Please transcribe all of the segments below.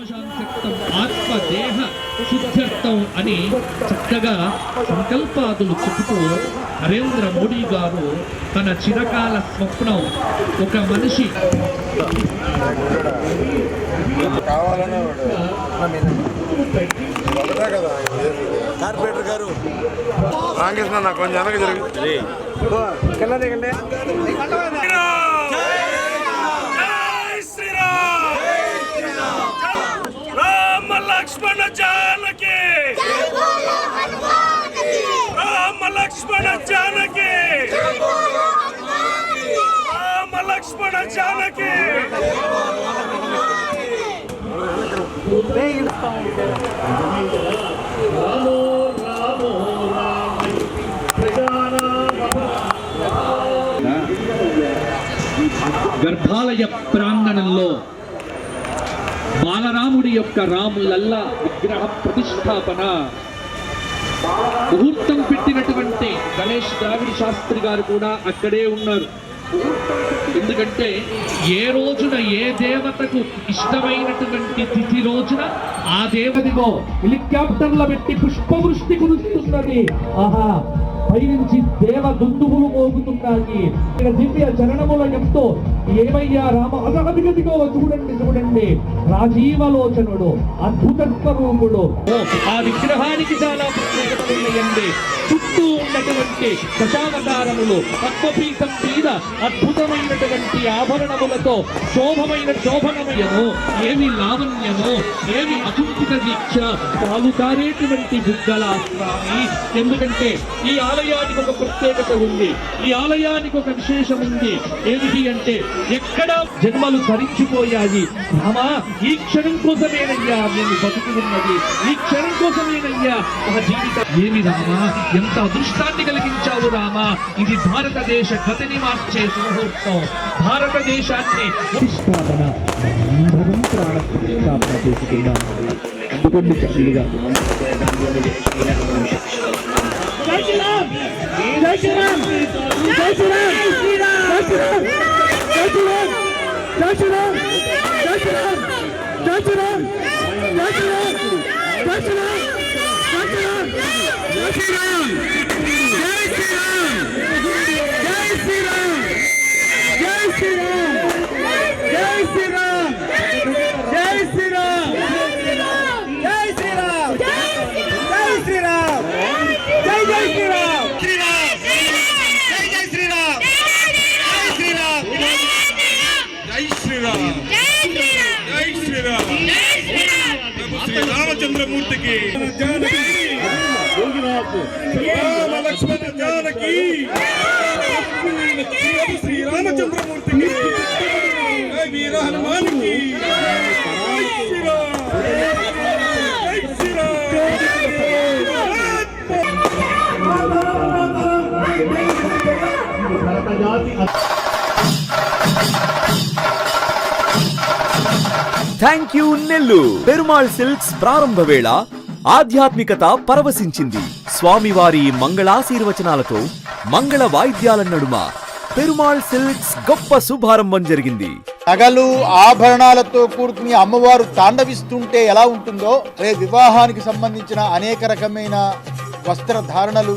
ఆత్మశాంతిత్వం ఆత్మదేహ శుద్ధ్యర్థం అని చక్కగా సంకల్పాదులు చెబుతూ నరేంద్ర మోడీ గారు తన చిరకాల స్వప్నం ఒక మనిషి కావాలనే ఒకటే కదా కార్పొరేటర్ గారు. రామకృష్ణ నాకు కొంచెం వెనక జరిగి రామ లక్ష్మణ జానకి! రామ లక్ష్మణ జానకి! రామ లక్ష్మణ జానకి! గర్భాలయ ప్రాంగణంలో బాలరాముడి యొక్క రాములల్లా విగ్రహ ప్రతిష్టాపన. ముహూర్తం పెట్టినటువంటి గణేష్ ద్రావిడ శాస్త్రి గారు కూడా అక్కడే ఉన్నారు. ఎందుకంటే ఏ రోజున ఏ దేవతకు ఇష్టమైనటువంటి తిథి రోజున ఆ దేవదిగో హెలికాప్టర్ల పెట్టి పుష్పవృష్టి కురుస్తున్నది. ఆహా పైనుంచి దేవ దుందువులు మోగుతున్నాయి ఇక్కడ దివ్య చరణముల చెప్తూ ఏమయ్యా రామ అగదిగదిగో చూడండి చూడండి. రాజీవలోచనుడు అద్భుత స్వరూపుడు. ఆ విగ్రహానికి చాలా ప్రత్యేకత ఉన్నాయండి చుట్టూ ఉన్నటువంటి దశావతారములు పద్మపీఠం మీద అద్భుతమైనటువంటి ఆభరణములతో శోభమైన శోభనమయము ఏమి లావణ్యము ఏమి అకుంఠిత దీక్ష పాలుకారేటువంటి బుగ్గల స్వామి ఎందుకంటే ఈ ఆలయానికి ఒక ప్రత్యేకత ఉంది. ఈ ఆలయానికి ఒక విశేషం ఉంది. ఏమిటి అంటే ఎక్కడ జన్మలు ధరించిపోయాయి రామా ఈ క్షణం కోసమేనయ్యా మేము బతుకు ఉన్నది. ఈ క్షణం కోసమేనయ్యా మా జీవితం. ఏమి రామా ఎంత అదృష్టాన్ని కలిగించావు రామా? ఇది భారతదేశ గతిని మార్చే సుముహూర్తం. భారతదేశాన్ని ప్రతిష్టాపన ప్రాణ ప్రతిష్టాపన చేసుకున్నాం Kaçırın! Kaçırın! Kaçırın! Kaçırın! Kaçırın! Kaçırın! Kaçırın! Kaçırın! Kaçırın! Kaçırın! Kaçırın! चंद्रमूर्ति की। श्री रामचंद्रमूर्ति की। हनुमान की। जाति థ్యాంక్ యూ నెల్లు పెరుమాళ్ సిల్క్స్ ప్రారంభ వేళ ఆధ్యాత్మికత పరవశించింది స్వామివారి మంగళాశీర్వచనాలతో మంగళ వాయిద్యాల నడుమ పెరుమాళ్ సిల్క్స్ గొప్ప శుభారంభం జరిగింది నగలు ఆభరణాలతో కూడుకుని అమ్మవారు తాండవిస్తుంటే ఎలా ఉంటుందో రే వివాహానికి సంబంధించిన అనేక రకమైన వస్త్రధారణలు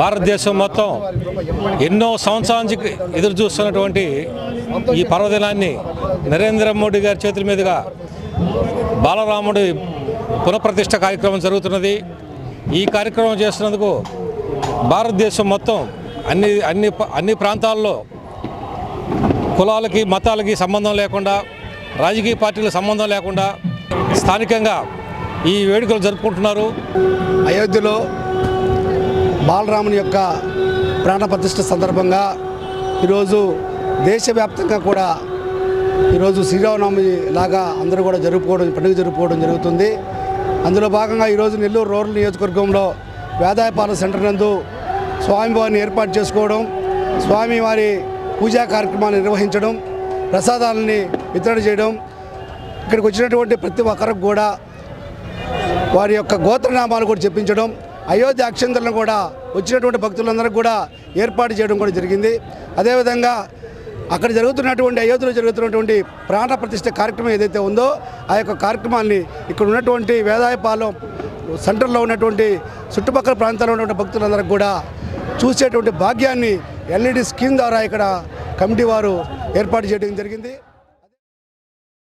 భారతదేశం మొత్తం ఎన్నో సంవత్సరాల నుంచి ఎదురు చూస్తున్నటువంటి ఈ పర్వదినాన్ని నరేంద్ర మోడీ గారి చేతుల మీదుగా బాలరాముడి పునఃప్రతిష్ట కార్యక్రమం జరుగుతున్నది. ఈ కార్యక్రమం చేస్తున్నందుకు భారతదేశం మొత్తం అన్ని అన్ని అన్ని ప్రాంతాల్లో కులాలకి మతాలకి సంబంధం లేకుండా రాజకీయ పార్టీలకు సంబంధం లేకుండా స్థానికంగా ఈ వేడుకలు జరుపుకుంటున్నారు. అయోధ్యలో బాలరాముని యొక్క ప్రాణ ప్రతిష్ఠ సందర్భంగా ఈరోజు దేశవ్యాప్తంగా కూడా ఈరోజు శ్రీరామనవమి లాగా అందరూ కూడా జరుపుకోవడం పండుగ జరుపుకోవడం జరుగుతుంది. అందులో భాగంగా ఈరోజు నెల్లూరు రూరల్ నియోజకవర్గంలో వేదాయపాలెం సెంటర్ నందు స్వామివారిని ఏర్పాటు చేసుకోవడం స్వామివారి పూజా కార్యక్రమాలు నిర్వహించడం ప్రసాదాలని వితరణ చేయడం ఇక్కడికి వచ్చినటువంటి ప్రతి ఒక్కరికి కూడా వారి యొక్క గోత్రనామాలు కూడా చెప్పించడం అయోధ్య అక్షంతలను కూడా వచ్చినటువంటి భక్తులందరికీ కూడా ఏర్పాటు చేయడం కూడా జరిగింది. అదేవిధంగా అక్కడ జరుగుతున్నటువంటి అయోధ్యలో జరుగుతున్నటువంటి ప్రాణ ప్రతిష్ఠ కార్యక్రమం ఏదైతే ఉందో ఆ యొక్క కార్యక్రమాన్ని ఇక్కడ ఉన్నటువంటి వేదాయపాలెం సెంటర్లో ఉన్నటువంటి చుట్టుపక్కల ప్రాంతాల్లో ఉన్నటువంటి భక్తులందరికీ కూడా చూసేటువంటి భాగ్యాన్ని ఎల్ఈడి స్కీమ్ ద్వారా ఇక్కడ కమిటీ వారు ఏర్పాటు చేయడం జరిగింది.